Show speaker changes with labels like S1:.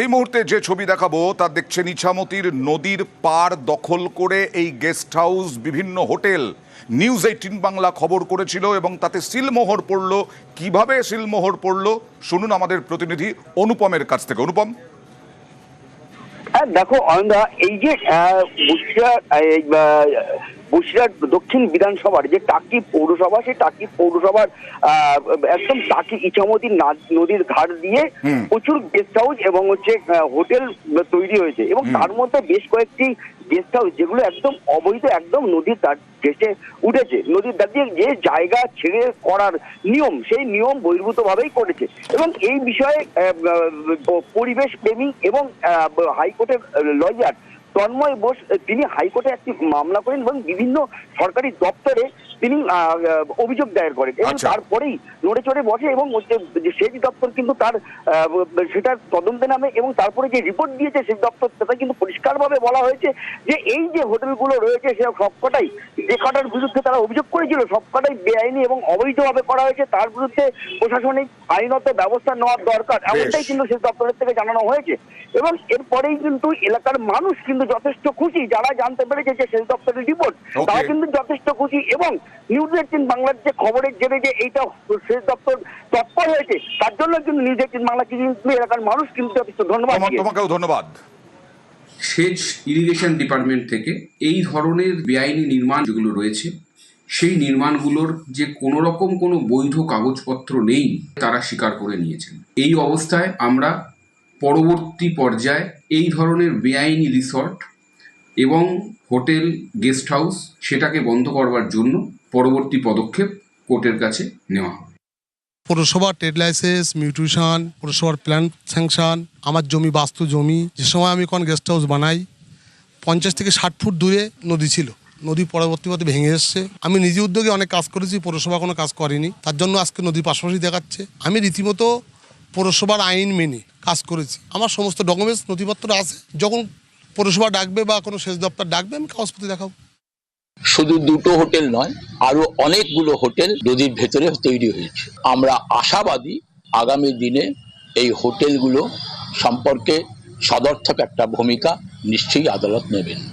S1: এই মুহূর্তে যে ছবি দেখাবো, তা দেখছেন ইছামতির নদীর পার দখল করে এই গেস্ট হাউস বিভিন্ন হোটেল। নিউজ এইটিন বাংলা খবর করেছিল এবং তাতে সিলমোহর পড়ল। কীভাবে সিলমোহর পড়ল? শুনুন আমাদের প্রতিনিধি অনুপমের কাছ থেকে। অনুপম?
S2: দেখো অয়নদা এই যে বসিরহাট দক্ষিণ বিধানসভার যে টাকি পৌরসভা সেই টাকি পৌরসভার একদম টাকি ইছামতি নদীর ঘাট দিয়ে প্রচুর গেস্ট হাউস এবং হচ্ছে হোটেল তৈরি হয়েছে এবং তার মধ্যে বেশ কয়েকটি গেস্ট হাউস যেগুলো একদম অবৈধ একদম নদীর ধার ঘেসে উঠেছে। নদীর ধার দিয়ে যে জায়গা ছেড়ে করার নিয়ম সেই নিয়ম বহির্ভূত ভাবেই করেছে। এবং এই বিষয়ে পরিবেশ প্রেমী এবং হাইকোর্টের লয়ার তন্ময় বোস তিনি হাইকোর্টে একটি মামলা করেন এবং বিভিন্ন সরকারি দপ্তরে তিনি অভিযোগ দায়ের করেন এবং
S1: আচ্ছা।
S2: তারপরেই নড়ে চড়ে বসে এবং সেচ দপ্তর কিন্তু তার সেটার তদন্তে নামে এবং তারপরে যে রিপোর্ট দিয়েছে সেচ দপ্তর সেটা কিন্তু পরিষ্কারভাবে বলা হয়েছে যে এই যে হোটেলগুলো রয়েছে সে সবকটাই যে কটার বিরুদ্ধে তারা অভিযোগ করেছিল সবকটাই বেআইনি এবং অবৈধভাবে করা হয়েছে তার বিরুদ্ধে প্রশাসনিক আইনত ব্যবস্থা নেওয়ার দরকার এমনটাই কিন্তু সেচ দপ্তরের থেকে জানানো হয়েছে এবং এরপরেই কিন্তু এলাকার মানুষ কিন্তু যথেষ্ট খুশি যারা জানতে পেরেছে যে সেচ দপ্তরের রিপোর্ট তারা কিন্তু যথেষ্ট খুশি এবং নিউজ এইটিন বাংলার যে খবরের জেরে যে এইটা সেচ দপ্তর তৎপর হয়েছে তার জন্য কিন্তু নিউজ এইটিন বাংলা কিন্তু এলাকার মানুষ কিন্তু যথেষ্ট ধন্যবাদ
S1: তোমাকেও ধন্যবাদ।
S3: সেচ ইরিগেশন ডিপার্টমেন্ট থেকে এই ধরনের বেআইনি নির্মাণ যেগুলো রয়েছে সেই নির্মাণগুলোর যে কোনো রকম কোনো বৈধ কাগজপত্র নেই তারা স্বীকার করে নিয়েছেন। এই অবস্থায় আমরা পরবর্তী পর্যায়ে এই ধরনের বেআইনি রিসর্ট এবং হোটেল গেস্ট হাউস সেটাকে বন্ধ করবার জন্য পরবর্তী পদক্ষেপ কোর্টের কাছে নেওয়া হবে।
S4: পৌরসভা ট্রেড লাইসেন্স মিউটিউশন পৌরসভার প্ল্যান স্যাংশন আমার জমি, বাস্তু জমি, যে সময় আমি কোন গেস্ট হাউস বানাই, পঞ্চাশ থেকে ষাট ফুট দূরে নদী ছিল। নদী পরবর্তী পথে ভেঙে এসছে। আমি নিজে উদ্যোগে অনেক কাজ করেছি, পৌরসভা কোনো কাজ করেনি। তার জন্য আজকে নদীর পাশাপাশি দেখাচ্ছে। আমি রীতিমতো পৌরসভার আইন মেনে কাজ করেছি। আমার সমস্ত ডকুমেন্টস নথিপত্র আছে। যখন পৌরসভা ডাকবে বা কোনো সেচ দপ্তর ডাকবে, আমি কাগজপত্র দেখাবো।
S5: শুধু দুটো হোটেল নয়, আরও অনেকগুলো হোটেল নদীর ভেতরে তৈরি হয়েছে। আমরা আশাবাদী আগামী দিনে এই হোটেলগুলো সম্পর্কে সদর্থক একটা ভূমিকা নিশ্চয়ই আদালত নেবেন।